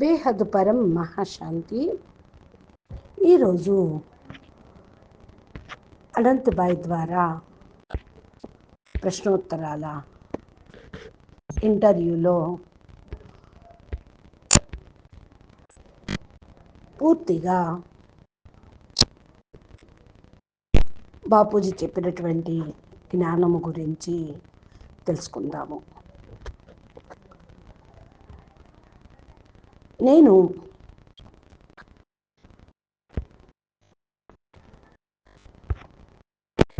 బేహద్ పరం మహాశాంతి. ఈరోజు అనంతబాయ్ ద్వారా ప్రశ్నోత్తరాల ఇంటర్వ్యూలో పూర్తిగా బాపూజీ చెప్పినటువంటి జ్ఞానము గురించి తెలుసుకుందాము. నేను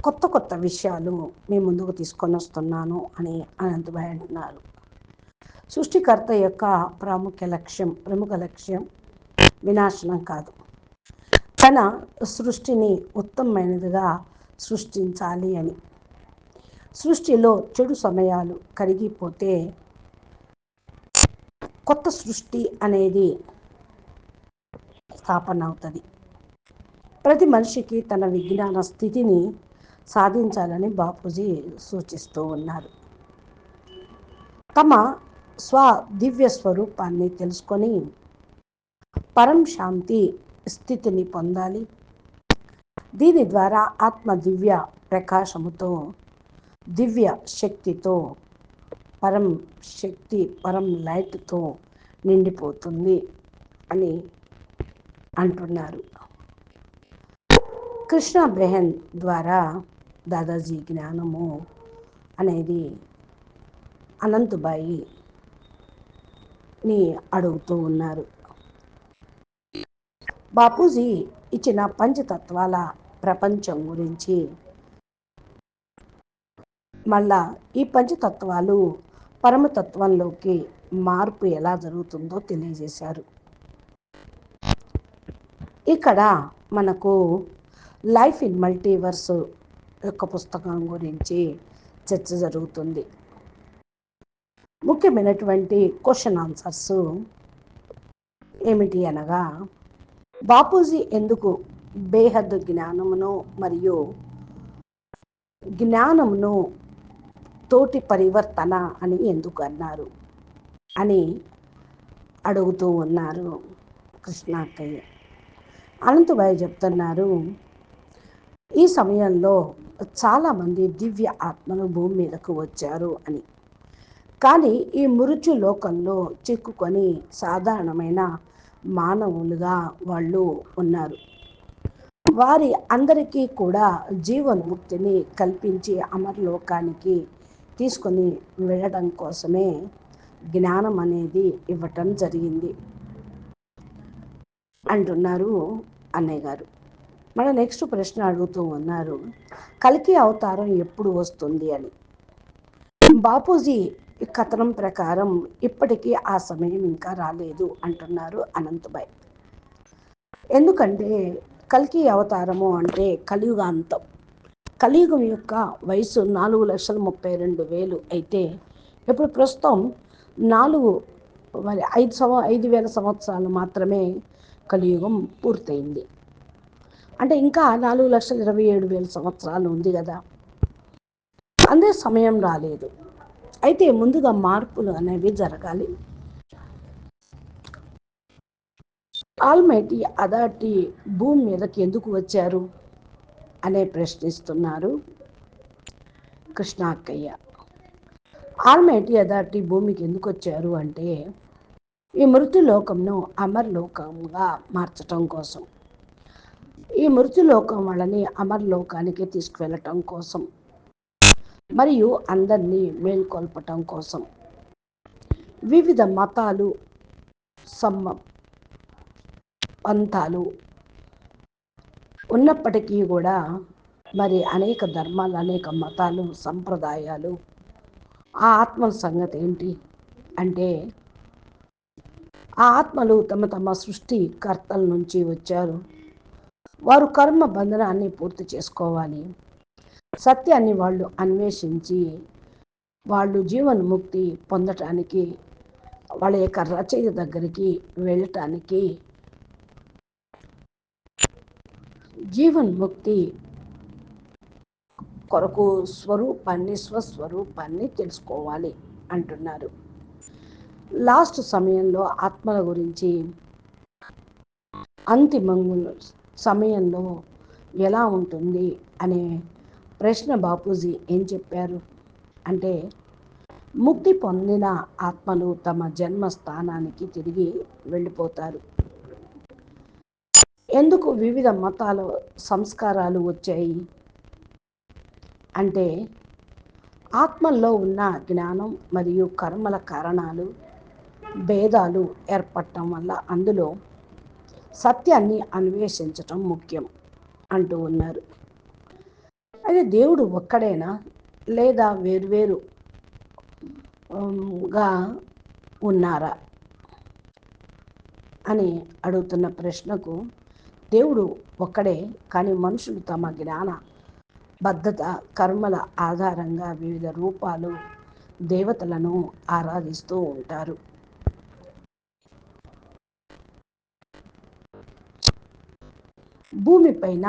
కొత్త కొత్త విషయాలు మీ ముందుకు తీసుకొని వస్తున్నాను అని అనంతభాయ్ అంటున్నారు. సృష్టికర్త యొక్క ప్రాముఖ్య లక్ష్యం ప్రముఖ లక్ష్యం వినాశనం కాదు. తన సృష్టిని ఉత్తమమైనదిగా సృష్టించాలి అని. సృష్టిలో చెడు సమయాలు కరిగిపోతే కొత్త సృష్టి అనేది స్థాపన అవుతుంది. ప్రతి మనిషికి తన విజ్ఞాన స్థితిని సాధించాలని బాపూజీ సూచిస్తూ ఉన్నారు. తమ స్వ దివ్య స్వరూపాన్ని తెలుసుకొని పరం శాంతి స్థితిని పొందాలి. దీని ద్వారా ఆత్మ దివ్య ప్రకాశముతో దివ్య శక్తితో పరం శక్తి పరం లైట్తో నిండిపోతుంది అని అంటున్నారు. కృష్ణ బెహన్ ద్వారా దాదాజీ జ్ఞానము అనేది అనంతుబాయి ని అడుగుతూ ఉన్నారు. బాపూజీ ఇచ్చిన పంచతత్వాల ప్రపంచం గురించి మళ్ళా ఈ పంచతత్వాలు పరమతత్వంలోకి మార్పు ఎలా జరుగుతుందో తెలియజేశారు. ఇక్కడ మనకు లైఫ్ ఇన్ మల్టీవర్స్ యొక్క పుస్తకం గురించి చర్చ జరుగుతుంది. ముఖ్యమైనటువంటి క్వశ్చన్ ఆన్సర్స్ ఏమిటి అనగా బాపూజీ ఎందుకు బేహద్దు జ్ఞానమును మరియు జ్ఞానమును తోటి పరివర్తన అని ఎందుకు అన్నారు? అని అడుగుతూ ఉన్నారు కృష్ణాకయ్య అనంతబాయ్ చెప్తున్నారు ఈ సమయంలో చాలామంది దివ్య ఆత్మలు భూమి మీదకు వచ్చారు అని. కానీ ఈ మృత్యు లోకంలో చిక్కుకొని సాధారణమైన మానవులుగా వాళ్ళు ఉన్నారు. వారి అందరికీ కూడా జీవన్ముక్తిని కల్పించి అమర్లోకానికి తీసుకొని వెళ్ళడం కోసమే జ్ఞానం అనేది ఇవ్వటం జరిగింది. అంటున్నారు అన్నయ్య గారు. మన నెక్స్ట్ ప్రశ్న అడుగుతూ ఉన్నారు కలికి అవతారం ఎప్పుడు వస్తుంది అని. బాపూజీ కథనం ప్రకారం ఇప్పటికీ ఆ సమయం ఇంకా రాలేదు అంటున్నారు అనంతబాయ్. ఎందుకంటే కల్కి అవతారము అంటే కలియుగాంతం. కలియుగం యొక్క వయసు నాలుగు లక్షల ముప్పై రెండు వేలు అయితే ఇప్పుడు ప్రస్తుతం నాలుగు మరి ఐదు సంవ ఐదు వేల సంవత్సరాలు మాత్రమే కలియుగం పూర్తయింది. అంటే ఇంకా నాలుగు లక్షల ఇరవై ఏడు వేల సంవత్సరాలు ఉంది కదా. అందే సమయం రాలేదు. అయితే ముందుగా మార్పులు అనేవి జరగాలి. ఆల్మైటీ అదాటి భూమి మీదకి ఎందుకు వచ్చారు? అనే ప్రశ్నిస్తున్నారు కృష్ణాక్కయ్య. ఆల్మైటీ అథారిటీ భూమికి ఎందుకు వచ్చారు అంటే ఈ మృత్యులోకంను అమర్లోకంగా మార్చటం కోసం. ఈ మృత్యులోకం వాళ్ళని అమర్లోకానికి తీసుకువెళ్ళటం కోసం మరియు అందరినీ మేల్కొల్పటం కోసం. వివిధ మతాలు సమ్మ పంతాలు ఉన్నప్పటికీ కూడా మరి అనేక ధర్మాలు అనేక మతాలు సంప్రదాయాలు ఆ ఆత్మల సంగతి ఏంటి అంటే ఆ ఆత్మలు తమ తమ సృష్టి కర్తల నుంచి వచ్చారు. వారు కర్మ బంధనాన్ని పూర్తి చేసుకోవాలి. సత్యాన్ని వాళ్ళు అన్వేషించి వాళ్ళు జీవన్ముక్తి పొందటానికి వాళ్ళ యొక్క రచయిత దగ్గరికి వెళ్ళటానికి జీవన్ముక్తి కొరకు స్వరూపాన్ని స్వస్వరూపాన్ని తెలుసుకోవాలి అంటున్నారు. లాస్ట్ సమయంలో ఆత్మల గురించి అంతిమ సమయంలో ఎలా ఉంటుంది అనే ప్రశ్న బాపూజీ ఏం చెప్పారు? అంటే ముక్తి పొందిన ఆత్మలు తమ జన్మ స్థానానికి తిరిగి వెళ్ళిపోతారు. ఎందుకు వివిధ మతాల సంస్కారాలు వచ్చాయి? అంటే ఆత్మల్లో ఉన్న జ్ఞానం మరియు కర్మల కారణాలు భేదాలు ఏర్పడటం వల్ల అందులో సత్యాన్ని అన్వేషించటం ముఖ్యం అంటూ ఉన్నారు. అయితే దేవుడు ఒక్కడైనా? లేదా వేర్వేరు గా ఉన్నారా? అని అడుగుతున్న ప్రశ్నకు దేవుడు ఒక్కడే కానీ మనుషులు తమ జ్ఞాన బద్ధత కర్మల ఆధారంగా వివిధ రూపాలు దేవతలను ఆరాధిస్తూ ఉంటారు. భూమిపైన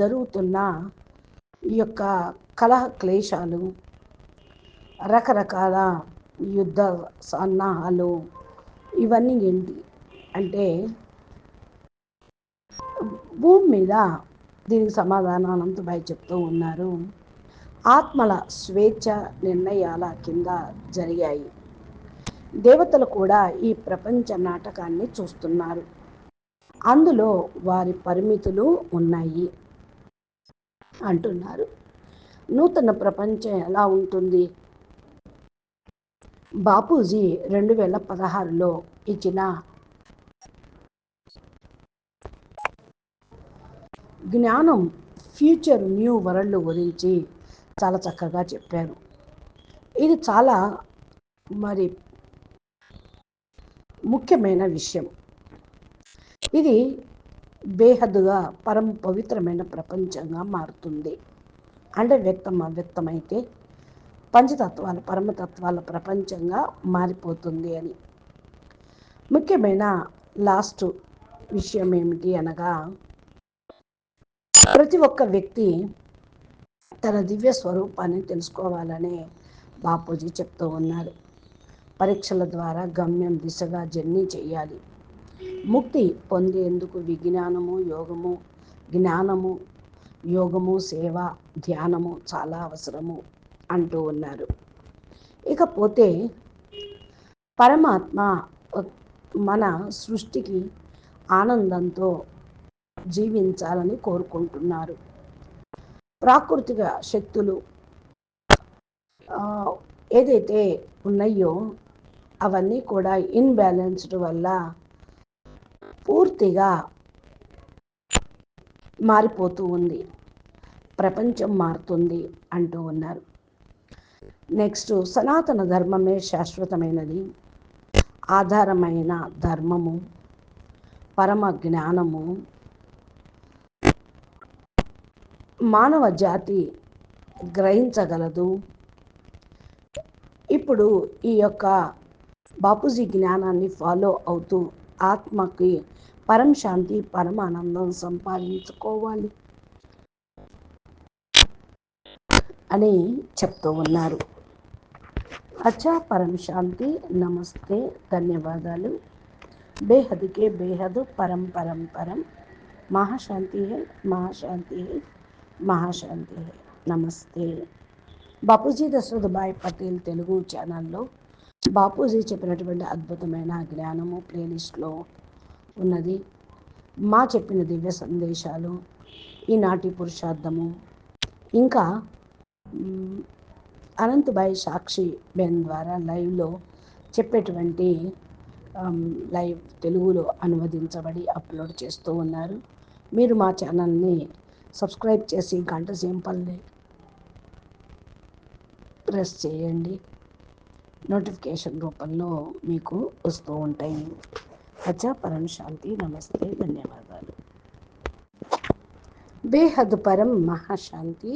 జరుగుతున్న ఈ యొక్క కలహ క్లేశాలు రకరకాల యుద్ధ సన్నాహాలు ఇవన్నీ ఏంటి అంటే భూమి మీద దీనికి సమాధానం భయ చెప్తూ ఉన్నారు. ఆత్మల స్వేచ్ఛ నిర్ణయాల కింద జరిగాయి. దేవతలు కూడా ఈ ప్రపంచ నాటకాన్ని చూస్తున్నారు. అందులో వారి పరిమితులు ఉన్నాయి అంటున్నారు. నూతన ప్రపంచం ఎలా ఉంటుంది? బాపూజీ రెండు వేల పదహారులో ఇచ్చిన జ్ఞానం ఫ్యూచర్ న్యూ వరల్డ్ గురించి చాలా చక్కగా చెప్పారు. ఇది చాలా మరి ముఖ్యమైన విషయం. ఇది బేహద్దుగా పరమ పవిత్రమైన ప్రపంచంగా మారుతుంది. అంటే వ్యక్తం అవ్యక్తమైతే పంచతత్వాల పరమతత్వాల ప్రపంచంగా మారిపోతుంది అని. ముఖ్యమైన లాస్ట్ విషయం ఏమిటి అనగా ప్రతి ఒక్క వ్యక్తి తన దివ్య స్వరూపాన్ని తెలుసుకోవాలని బాపూజీ చెప్తూ ఉన్నారు. పరీక్షల ద్వారా గమ్యం దిశగా జర్నీ చేయాలి. ముక్తి పొందేందుకు విజ్ఞానము యోగము జ్ఞానము యోగము సేవ ధ్యానము చాలా అవసరము అంటూ ఉన్నారు. ఇకపోతే పరమాత్మ మన సృష్టికి ఆనందంతో జీవించాలని కోరుకుంటున్నారు. ప్రాకృతిక శక్తులు ఏదైతే ఉన్నాయో అవన్నీ కూడా ఇన్బ్యాలెన్స్డ్ వల్ల పూర్తిగా మారిపోతూ ఉంది. ప్రపంచం మారుతుంది అంటూ ఉన్నారు. నెక్స్ట్ సనాతన ధర్మమే శాశ్వతమైనది. ఆధారమైన ధర్మము పరమ జ్ఞానము మానవ జాతి గ్రహించగలదు. ఇప్పుడు ఈ యొక్క బాపూజీ జ్ఞానాన్ని ఫాలో అవుతూ ఆత్మకి పరం శాంతి పరమానందం సంపాదించుకోవాలి అని చెప్తూ ఉన్నారు. అచ్చా పరం శాంతి నమస్తే ధన్యవాదాలు. బేహద్కే బేహద్ పరం పరం పరం. మహాశాంతి హే మహాశాంతి హే మహాశాంతి. నమస్తే. బాపూజీ దశరథభాయ్ పటేల్ తెలుగు ఛానల్లో బాపూజీ చెప్పినటువంటి అద్భుతమైన జ్ఞానము ప్లేలిస్ట్లో ఉన్నది. మా చెప్పిన దివ్య సందేశాలు ఈనాటి పురుషార్థము ఇంకా అనంతభాయ్ సాక్షి బెన్ ద్వారా లైవ్లో చెప్పేటువంటి లైవ్ తెలుగులో అనువదించబడి అప్లోడ్ చేస్తూ ఉన్నారు. మీరు మా ఛానల్ని సబ్స్క్రైబ్ చేసి గంట సింపల్ని ప్రెస్ చేయండి. నోటిఫికేషన్ రూపంలో మీకు వస్తూ ఉంటాయి. అచ్చా పరం శాంతి నమస్తే ధన్యవాదాలు. బేహద్ పరం మహాశాంతి